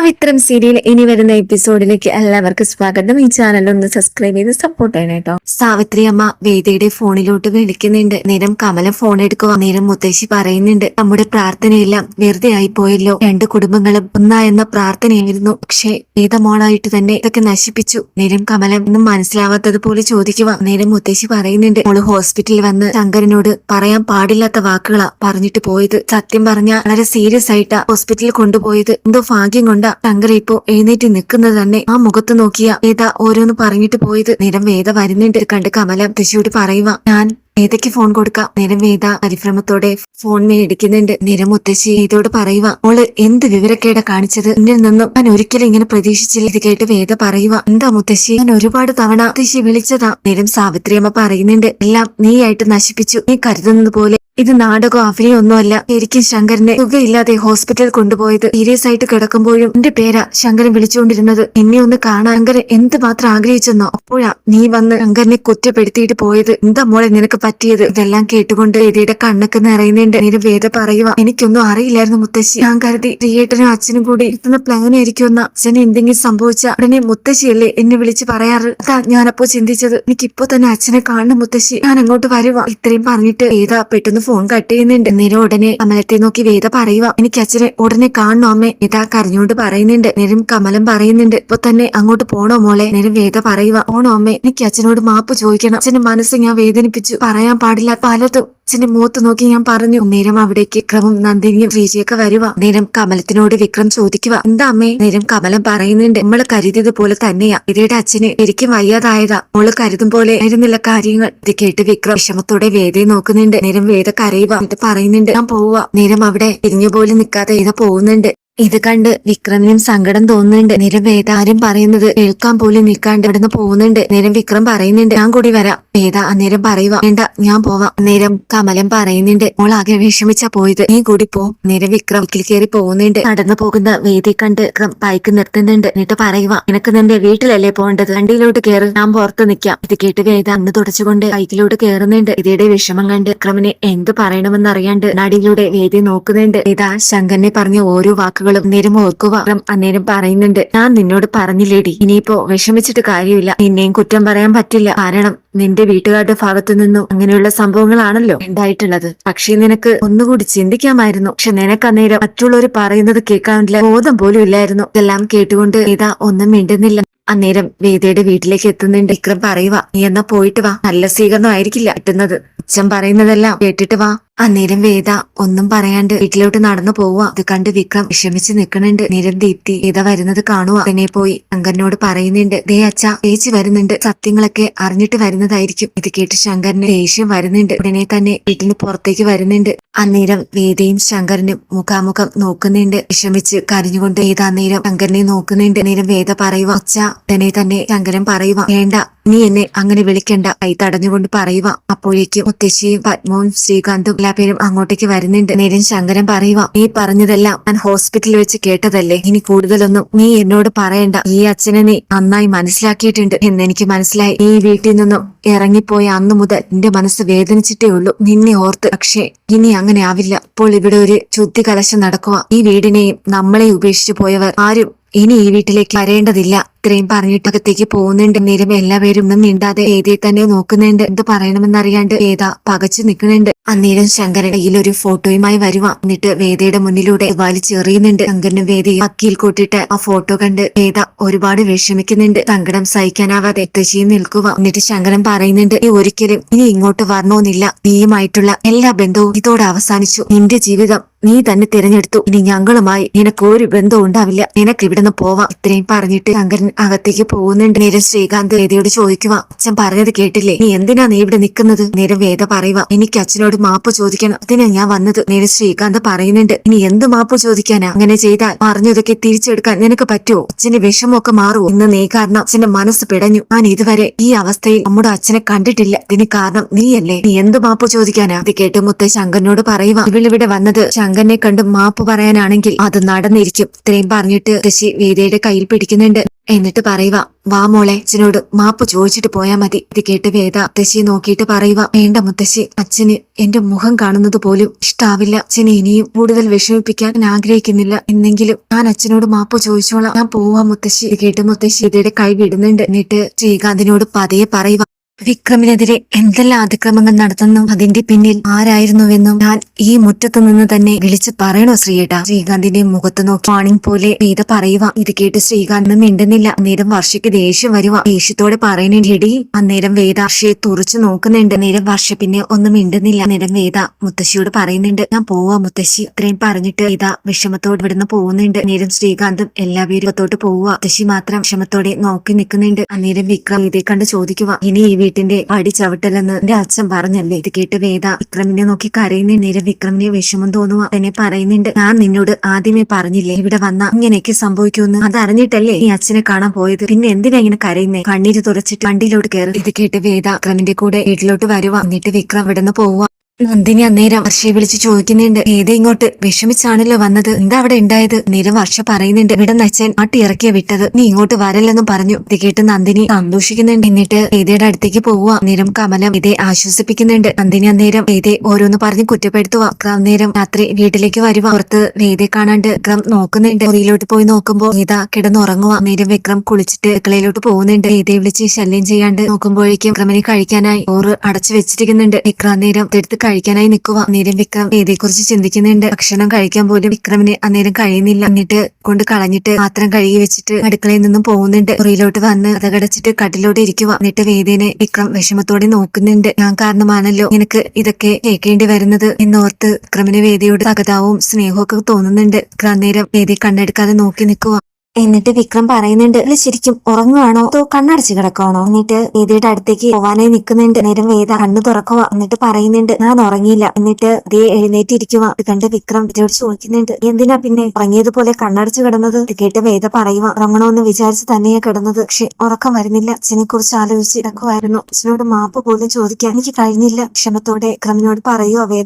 പവിത്രം serial ഇനി വരുന്ന എപ്പിസോഡിലേക്ക് എല്ലാവർക്കും സ്വാഗതം. ഈ ചാനൽ ഒന്ന് സബ്സ്ക്രൈബ് ചെയ്ത് സപ്പോർട്ട് ചെയ്യണം കേട്ടോ സാവിത്രി അമ്മ വേദിയുടെ ഫോണിലോട്ട് വിളിക്കുന്നുണ്ട്. നേരം കമലം ഫോൺ എടുക്കുക. നേരം മുത്തശ്ശി പറയുന്നുണ്ട് നമ്മുടെ പ്രാർത്ഥനയെല്ലാം വെറുതെ ആയി പോയല്ലോ രണ്ട് കുടുംബങ്ങളും ഒന്നായെന്ന പ്രാർത്ഥനയായിരുന്നു. പക്ഷേ വേദമോളായിട്ട് തന്നെ ഇതൊക്കെ നശിപ്പിച്ചു. നേരം കമലം ഒന്നും മനസ്സിലാവാത്തത് പോലെ ചോദിക്കുക. നേരം മുത്തശ്ശി പറയുന്നുണ്ട് മോൾ ഹോസ്പിറ്റലിൽ വന്ന് ശങ്കരനോട് പറയാൻ പാടില്ലാത്ത വാക്കുകളാ പറഞ്ഞിട്ട് പോയത്. സത്യം പറഞ്ഞ വളരെ സീരിയസ് ആയിട്ടാ ഹോസ്പിറ്റലിൽ കൊണ്ടുപോയത്. എന്തോ ഭാഗ്യം കൊണ്ടാ ശങ്കർ ഇപ്പോ എഴുന്നേറ്റ് നിൽക്കുന്നത് തന്നെ ആ മുഖത്ത് നോക്കിയ വേദ ഓരോന്ന് പറഞ്ഞിട്ട് പോയത്? നേരം വേദ വരുന്നുണ്ട്. കണ്ട് കമല മുത്തശ്ശിയോട് പറയുക ഞാൻ വേദയ്ക്ക് ഫോൺ കൊടുക്കാം? നേരം വേദ പരിഭ്രമത്തോടെ ഫോൺ മേടിക്കുന്നുണ്ട് നേരം മുത്തശ്ശി വേദയോട് പറയുക ഓൾ എന്ത് വിവരക്കേട കാണിച്ചത്? എന്നിൽ നിന്നും ഞാൻ ഒരിക്കലും ഇങ്ങനെ പ്രതീക്ഷിച്ചില്ല. ഇത് കേട്ട് വേദ പറയുക എന്താ മുത്തശ്ശി? ഞാൻ ഒരുപാട് തവണ മുത്തശ്ശി വിളിച്ചതാ. നേരം സാവിത്രിയമ്മ പറയുന്നുണ്ട് എല്ലാം നീയായിട്ട് നശിപ്പിച്ചു. നീ കരുതുന്നത് പോലെ ഇത് നാടകം അഭിനയം ഒന്നുമല്ല ശരിക്കും ശങ്കരനെ സുഖയില്ലാതെ ഹോസ്പിറ്റലിൽ കൊണ്ടുപോയത്. സീരിയസ് ആയിട്ട് കിടക്കുമ്പോഴും എന്റെ പേരാ ശങ്കരൻ വിളിച്ചുകൊണ്ടിരുന്നത്. എന്നെ ഒന്ന് കാണാൻ ശങ്കരൻ എന്ത് മാത്രം ആഗ്രഹിച്ചെന്നോ അപ്പോഴാ നീ വന്ന് ശങ്കരനെ കുറ്റപ്പെടുത്തിയിട്ട് പോയത്. എന്താ മോളെ നിനക്ക് പറ്റിയത്? ഇതെല്ലാം കേട്ടുകൊണ്ട് വേദിയുടെ കണ്ണൊക്കെ നിറയുന്നുണ്ട് നീര് വേദ പറയുക എനിക്കൊന്നും അറിയില്ലായിരുന്നു മുത്തശ്ശി. ഞാൻ കരുതി തിയേറ്ററിനും അച്ഛനും കൂടി എത്തുന്ന പ്ലാൻ ആയിരിക്കുമെന്ന. അച്ഛന് എന്തെങ്കിലും സംഭവിച്ച ഉടനെ മുത്തശ്ശിയല്ലേ എന്നെ വിളിച്ച് പറയാറ്? അതാ ഞാനപ്പോ ചിന്തിച്ചത്. എനിക്കിപ്പോ തന്നെ അച്ഛനെ കാണണം മുത്തശ്ശി. ഞാൻ അങ്ങോട്ട് വരുവാ. ഇത്രയും പറഞ്ഞിട്ട് ഏതാ പെട്ടെന്ന് ഫോൺ കട്ട് ചെയ്യുന്നുണ്ട് നിര ഉടനെ കമലത്തെ നോക്കി വേദ പറയുക എനിക്ക് അച്ഛനെ ഉടനെ കാണണോ അമ്മേ? ഇതാ കരഞ്ഞോണ്ട് പറയുന്നുണ്ട്. നേരം കമലം പറയുന്നുണ്ട് ഇപ്പൊ തന്നെ അങ്ങോട്ട് പോണോ മോളെ? നേരം വേദ പറയുക ഓണോ അമ്മേ? എനിക്ക് അച്ഛനോട് മാപ്പ് ചോദിക്കണം. അച്ഛന്റെ മനസ്സ് ഞാൻ വേദനിപ്പിച്ചു. പറയാൻ പാടില്ല. പലതും അച്ഛന്റെ മുഖത്ത് നോക്കി ഞാൻ പറഞ്ഞു നേരം അവിടേക്ക് വിക്രമും നന്ദിനിയും ശ്രീജിയൊക്കെ വരുക നേരം കമലത്തിനോട് വിക്രം ചോദിക്കുക എന്താ അമ്മേ? നേരം കമലം പറയുന്നുണ്ട് നമ്മൾ കരുതിയത് പോലെ തന്നെയാ. ഇരയുടെ അച്ഛന് ശരിക്കും വയ്യാതായതാ. മോൾ കരുതും പോലെ ആയിരുന്നില്ല കാര്യങ്ങൾ. ഇത് കേട്ട് വിക്രം വിഷമത്തോടെ വേദയെ നോക്കുന്നുണ്ട്. നേരം വേദ കരയുക എന്നിട്ട് പറയുന്നുണ്ട് ഞാൻ പോവുക നേരം അവിടെ തിരിഞ്ഞു പോലും നിൽക്കാതെ ഇത പോകുന്നുണ്ട്. ഇത് കണ്ട് വിക്രമിനും സങ്കടം തോന്നുന്നുണ്ട്. നേരം വേദ ആരും പറയുന്നത് കേൾക്കാൻ പോലും നിൽക്കാണ്ട് ഇവിടുന്ന് പോകുന്നുണ്ട്. നേരം വിക്രം പറയുന്നുണ്ട് ഞാൻ കൂടി വരാം. വേദ അന്നേരം പറയുക വേണ്ട ഞാൻ പോവാം. നേരം കമലം പറയുന്നുണ്ട് മോൾ ആകെ വിഷമിച്ചാ പോയത്. നീ കൂടി പോ. നേരം വിക്രം വീട്ടിൽ കയറി പോകുന്നുണ്ട്. നടന്നു പോകുന്ന വേദി കണ്ട് വിക്രം ബൈക്ക് നിർത്തുന്നുണ്ട്. എന്നിട്ട് പറയുക നിനക്ക് നിന്റെ വീട്ടിലല്ലേ പോകേണ്ടത്? വണ്ടിയിലോട്ട് കയറി ഞാൻ പുറത്ത് നിൽക്കാം ഇത് കേട്ട് വേദ അന്ന് തുടച്ചുകൊണ്ട് ബൈക്കിലോട്ട് കയറുന്നുണ്ട് ഇതിയുടെ വിഷമം കണ്ട് വിക്രമിനെ എന്ത് പറയണമെന്ന് അറിയാണ്ട് നടിയിലൂടെ വേദി നോക്കുന്നുണ്ട്. ഇതാ ശങ്കരനെ പറഞ്ഞ ഓരോ വാക്കുകളും നേരം ഓർക്കുക. അന്നേരം പറയുന്നുണ്ട്. ഞാൻ നിന്നോട് പറഞ്ഞില്ലേടി. ഇനിയിപ്പോ വിഷമിച്ചിട്ട് കാര്യമില്ല. നിന്നെയും കുറ്റം പറയാൻ പറ്റില്ല. കാരണം നിന്റെ വീട്ടുകാരുടെ ഭാഗത്തു നിന്നും അങ്ങനെയുള്ള സംഭവങ്ങളാണല്ലോ ഉണ്ടായിട്ടുള്ളത്. പക്ഷേ നിനക്ക് ഒന്നുകൂടി ചിന്തിക്കാമായിരുന്നു. പക്ഷെ നിനക്ക് അന്നേരം മറ്റുള്ളവർ പറയുന്നത് കേൾക്കാനുള്ള ബോധം പോലും ഇല്ലായിരുന്നു. ഇതെല്ലാം കേട്ടുകൊണ്ട് ഇതാ ഒന്നും മിണ്ടുന്നില്ല. അന്നേരം വേദയുടെ വീട്ടിലേക്ക് എത്തുന്നുണ്ട്. വിക്രം പറയുക നീ എന്നാ പോയിട്ട് വാ. നല്ല സ്വീകരണം ആയിരിക്കില്ല കിട്ടുന്നത്. അച്ഛൻ പറയുന്നതെല്ലാം കേട്ടിട്ട് വാ. അന്നേരം വേദ ഒന്നും പറയാണ്ട് വീട്ടിലോട്ട് നടന്നു പോവുക. ഇത് കണ്ട് വിക്രം വിഷമിച്ച് നിൽക്കണുണ്ട് നേരം ദീപ്തി വേദ വരുന്നത് കാണുക അതിനെ പോയി ശങ്കരനോട് പറയുന്നുണ്ട്. ദേ അച്ഛ ചേച്ചി വരുന്നുണ്ട്. സത്യങ്ങളൊക്കെ അറിഞ്ഞിട്ട് വരുന്നതായിരിക്കും. ഇത് കേട്ട് ശങ്കരന് ദേഷ്യം വരുന്നുണ്ട്. ഉടനെ തന്നെ വീട്ടിന് പുറത്തേക്ക് വരുന്നുണ്ട്. അന്നേരം വേദയും ശങ്കരനും മുഖാമുഖം നോക്കുന്നുണ്ട്. വിഷമിച്ച് കരഞ്ഞുകൊണ്ട് വേദ അന്നേരം ശങ്കരനെ നോക്കുന്നുണ്ട്. നേരം വേദ പറയുക അച്ഛ ഉടനെ തന്നെ ശങ്കരൻ പറയുക വേണ്ട നീ എന്നെ അങ്ങനെ വിളിക്കണ്ട. കൈ തടഞ്ഞുകൊണ്ട് പറയുക. അപ്പോഴേക്കും മുത്തശ്ശിയും പത്മവും ശ്രീകാന്തും എല്ലാ പേരും അങ്ങോട്ടേക്ക് വരുന്നുണ്ട്. നേരം ശങ്കരൻ പറയുക നീ പറഞ്ഞതെല്ലാം ഞാൻ ഹോസ്പിറ്റലിൽ വെച്ച് കേട്ടതല്ലേ? ഇനി കൂടുതലൊന്നും നീ എന്നോട് പറയണ്ട. ഈ അച്ഛനെ നീ നന്നായി മനസ്സിലാക്കിയിട്ടുണ്ട്. എന്ന് എനിക്ക് മനസ്സിലായി. ഈ വീട്ടിൽ നിന്നും ഇറങ്ങിപ്പോയ അന്നു മുതൽ എന്റെ മനസ്സ് വേദനിച്ചിട്ടേ ഉള്ളൂ. നിന്നെ ഓർത്ത് പക്ഷേ ഇനി അങ്ങനെ ആവില്ല. ഇപ്പോൾ ഇവിടെ ഒരു ശുദ്ധി കലശം നടക്കുക. ഈ വീടിനെയും നമ്മളെ ഉപേക്ഷിച്ചു പോയവർ ആരും ഇനി ഈ വീട്ടിലേക്ക് വരേണ്ടതില്ല. ഇത്രയും പറഞ്ഞിട്ട് അകത്തേക്ക് പോകുന്നുണ്ട്. നേരം എല്ലാവരും ഒന്നും മിണ്ടാതെ വേദിയെ തന്നെ നോക്കുന്നുണ്ട്. എന്ത് പറയണമെന്നറിയാണ്ട് വേദ പകച്ചു നിൽക്കുന്നുണ്ട്. അന്നേരം ശങ്കരൻ കയ്യിൽ ഒരു ഫോട്ടോയുമായി വരുക എന്നിട്ട് വേദയുടെ മുന്നിലൂടെ വലിച്ചെറിയുന്നുണ്ട് ശങ്കരനും വേദയും അക്കിയിൽ കൂട്ടിയിട്ട് ആ ഫോട്ടോ കണ്ട് വേദ ഒരുപാട് വിഷമിക്കുന്നുണ്ട്. സങ്കടം സഹിക്കാനാവാതെ തെശിയും നിൽക്കുക എന്നിട്ട് ശങ്കരൻ പറയുന്നുണ്ട് നീ ഒരിക്കലും ഇനി ഇങ്ങോട്ട് വരണമെന്നില്ല. നീയുമായിട്ടുള്ള എല്ലാ ബന്ധവും ഇതോടെ അവസാനിച്ചു. നിന്റെ ജീവിതം നീ തന്നെ തിരഞ്ഞെടുത്തു. ഇനി ഞങ്ങളുമായി നിനക്ക് ഒരു ബന്ധം ഉണ്ടാവില്ല. നിനക്ക് ഇവിടുന്ന് പോവാം. ഇത്രയും പറഞ്ഞിട്ട് ശങ്കരൻ അകത്തേക്ക് പോകുന്നുണ്ട്. നേരം ശ്രീകാന്ത് വേദയോട് ചോദിക്കുക അച്ഛൻ പറഞ്ഞത് കേട്ടില്ലേ? നീ എന്തിനാ നീ ഇവിടെ നിൽക്കുന്നത്? നേരം വേദ പറയുക എനിക്ക് അച്ഛനോട് മാപ്പ് ചോദിക്കണം. അതിനാ ഞാൻ വന്നത്. നേരം ശ്രീകാന്ത് പറയുന്നുണ്ട്. ഇനി എന്ത് മാപ്പ് ചോദിക്കാനാ? അങ്ങനെ ചെയ്താൽ പറഞ്ഞതൊക്കെ തിരിച്ചെടുക്കാൻ നിനക്ക് പറ്റുമോ അച്ഛന്റെ വിഷമമൊക്കെ മാറുമോ ഇന്ന് നീ കാരണം അച്ഛന്റെ മനസ്സ് പിടഞ്ഞു. ഞാൻ ഇതുവരെ ഈ അവസ്ഥയിൽ നമ്മുടെ അച്ഛനെ കണ്ടിട്ടില്ല. ഇതിന് കാരണം നീയല്ലേ? നീ എന്ത് മാപ്പ് ചോദിക്കാനാ? അത് കേട്ട് മുത്തേ ശങ്കരനോട് പറയുക ഇവളിവിടെ വന്നത് ശങ്കരനെ കണ്ട് മാപ്പ് പറയാനാണെങ്കിൽ അത് നടന്നിരിക്കും. ഇത്രയും പറഞ്ഞിട്ട് ഋഷി വേദയുടെ കയ്യിൽ പിടിക്കുന്നുണ്ട്. എന്നിട്ട് പറയുക വാ മോളെ അച്ഛനോട് മാപ്പ് ചോദിച്ചിട്ട് പോയാ മതി. ഇത് കേട്ട് വേദ മുത്തശ്ശിയെ നോക്കിയിട്ട് പറയുക വേണ്ട മുത്തശ്ശി അച്ഛന് എന്റെ മുഖം കാണുന്നത് പോലും ഇഷ്ടാവില്ല. അച്ഛനെ ഇനിയും കൂടുതൽ വിഷമിപ്പിക്കാൻ ഞാൻ ആഗ്രഹിക്കുന്നില്ല. എന്നെങ്കിലും ഞാൻ അച്ഛനോട് മാപ്പ് ചോദിച്ചോളാം. ഞാൻ പോവാ മുത്തശ്ശി. ഇത് കേട്ട് മുത്തശ്ശി ഇതയുടെ കൈ വിടുന്നുണ്ട്. എന്നിട്ട് ശ്രീകാന്തിനോട് പതിയെ പറയുക വിക്രമിനെതിരെ എന്തെല്ലാം അതിക്രമങ്ങൾ നടത്തുന്നു അതിന്റെ പിന്നിൽ ആരായിരുന്നുവെന്നും ഞാൻ ഈ മുറ്റത്ത് നിന്ന് തന്നെ വിളിച്ചു പറയണോ ശ്രീയേട്ട? ശ്രീകാന്തിന്റെ മുഖത്ത് നോക്കി വാണിംഗ് പോലെ വേദ പറയുക ഇത് കേട്ട് ശ്രീകാന്ത് മിണ്ടുന്നില്ല. അന്നേരം വർഷയ്ക്ക് ദേഷ്യം വരുക ദേഷ്യത്തോടെ പറയുന്നുണ്ട് അന്നേരം വേദ വർഷയെ തുറച്ചു നോക്കുന്നുണ്ട്. നേരം വർഷ പിന്നെ ഒന്നും മിണ്ടുന്നില്ല. നേരം വേദ മുത്തശ്ശിയോട് പറയുന്നുണ്ട് ഞാൻ പോവാ മുത്തശ്ശി. ഇത്രയും പറഞ്ഞിട്ട് വേദ വിഷമത്തോട് ഇവിടുന്ന് പോകുന്നുണ്ട്. നേരം ശ്രീകാന്തും എല്ലാവരും പോവുക മുത്തശ്ശി മാത്രം വിഷമത്തോടെ നോക്കി നിൽക്കുന്നുണ്ട്. അന്നേരം വിക്രം ഇതേ കണ്ട് ചോദിക്കുക ഇനി ഈ വീട്ടിന്റെ പടി ചവിട്ടലെന്ന് എന്റെ അച്ഛൻ പറഞ്ഞല്ലേ? ഇത് കേട്ട് വേദ വിക്രമിനെ നോക്കി കരയുന്ന നേരം വിക്രമിനെ വിഷമം തോന്നുക എന്നെ പറയുന്നുണ്ട് ഞാൻ നിന്നോട് ആദ്യമേ പറഞ്ഞില്ലേ ഇവിടെ വന്ന ഇങ്ങനെയൊക്കെ സംഭവിക്കുമെന്ന്. അതറിഞ്ഞിട്ടല്ലേ ഈ അച്ഛനെ കാണാൻ പോയത്? പിന്നെ എന്തിനാ ഇങ്ങനെ കരയുന്നേ? കണ്ണീര് തുറച്ചിട്ട് വണ്ടിയിലോട്ട് കയറി ഇത് കേട്ട് വേദ വിക്രമിന്റെ കൂടെ വീട്ടിലോട്ട് വരുക എന്നിട്ട് വിക്രം ഇവിടെ നിന്ന് പോവുക നന്ദിനി അന്നേരം വർഷയെ വിളിച്ച് ചോദിക്കുന്നുണ്ട് ഏതേ ഇങ്ങോട്ട് വിഷമിച്ചാണല്ലോ വന്നത്? എന്താ അവിടെ ഉണ്ടായത്? നേരം വർഷ പറയുന്നുണ്ട് ഇവിടെ നച്ചൻ ആട്ടി ഇറക്കിയ വിട്ടത്. നീ ഇങ്ങോട്ട് വരല്ലെന്നും പറഞ്ഞു. ഇത് കേട്ട് നന്ദിനി സന്തോഷിക്കുന്നുണ്ട്. എന്നിട്ട് ഏതയുടെ അടുത്തേക്ക് പോവുക. നേരം കമലം ഇതേ ആശ്വസിപ്പിക്കുന്നുണ്ട്. നന്ദിനി അന്നേരം ഏതേ ഓരോന്ന് പറഞ്ഞ് കുറ്റപ്പെടുത്തുക. വിക്രം നേരം രാത്രി വീട്ടിലേക്ക് വരുക. പുറത്ത് വേദയെ കാണാണ്ട് വിക്രം നോക്കുന്നുണ്ട്. മുറിയിലോട്ട് പോയി നോക്കുമ്പോ വേദ കിടന്നുറങ്ങുക. നേരം വിക്രം കുളിച്ചിട്ട് അടുക്കളയിലോട്ട് പോകുന്നുണ്ട്. ഏതേ വിളിച്ച് ശല്യം ചെയ്യാണ്ട് നോക്കുമ്പോഴേക്കും വിക്രമിനെ കഴിക്കാനായി ഓറ് അടച്ചു വെച്ചിരിക്കുന്നുണ്ട്. വിക്രം നേരം എടുത്ത് കഴിക്കാനായി നിൽക്കുക. അന്നേരം വിക്രം കുറിച്ച് ചിന്തിക്കുന്നുണ്ട്. ഭക്ഷണം കഴിക്കാൻ പോലും വിക്രമിന് അന്നേരം കഴിയുന്നില്ല. എന്നിട്ട് കൊണ്ട് കളഞ്ഞിട്ട് പാത്രം കഴുകി വെച്ചിട്ട് അടുക്കളയിൽ നിന്നും പോകുന്നുണ്ട്. മുറിയിലോട്ട് വന്ന് അതകടച്ചിട്ട് കട്ടിലോട്ട് ഇരിക്കുക. എന്നിട്ട് വേദേനെ വിക്രം വിഷമത്തോടെ നോക്കുന്നുണ്ട്. ഞാൻ കാരണമാണല്ലോ നിനക്ക് ഇതൊക്കെ കേൾക്കേണ്ടി വരുന്നത് എന്നോർത്ത് വിക്രമിന് വേദിയോട് തകതാവും സ്നേഹവും ഒക്കെ തോന്നുന്നുണ്ട്. വിക്രം അന്നേരം വേദി കണ്ണെടുക്കാതെ നോക്കി നിൽക്കുക. എന്നിട്ട് വിക്രം പറയുന്നുണ്ട് "ഇല്ല, ശരിക്കും ഉറങ്ങുവാണോ? അതോ കണ്ണടച്ച് കിടക്കുവാണോ? എന്നിട്ട് വേദിയുടെ അടുത്തേക്ക് പോവാനായി നിൽക്കുന്നുണ്ട്. നേരം വേദ കണ്ണു തുറക്കുക എന്നിട്ട് പറയുന്നുണ്ട് ഞാൻ ഉറങ്ങിയില്ല. എന്നിട്ട് ദേ എഴുന്നേറ്റിരിക്കുക ഇത് കണ്ട് വിക്രം ഇതോട് ചോദിക്കുന്നുണ്ട് എന്തിനാ പിന്നെ ഉറങ്ങിയതുപോലെ കണ്ണടച്ച് കിടന്നത്? ഇത് കേട്ട് വേദ പറയുക ഉറങ്ങണമെന്ന് വിചാരിച്ച് തന്നെയാ കിടന്നത്. പക്ഷെ ഉറക്കം വരുന്നില്ല. അച്ഛനെ കുറിച്ച് ആലോചിച്ച് കിടക്കുമായിരുന്നു അച്ഛനോട് മാപ്പ് പോലും ചോദിക്കാൻ എനിക്ക് കഴിഞ്ഞില്ല. ക്ഷമത്തോടെ വിക്രമിനോട് പറയുക വേദ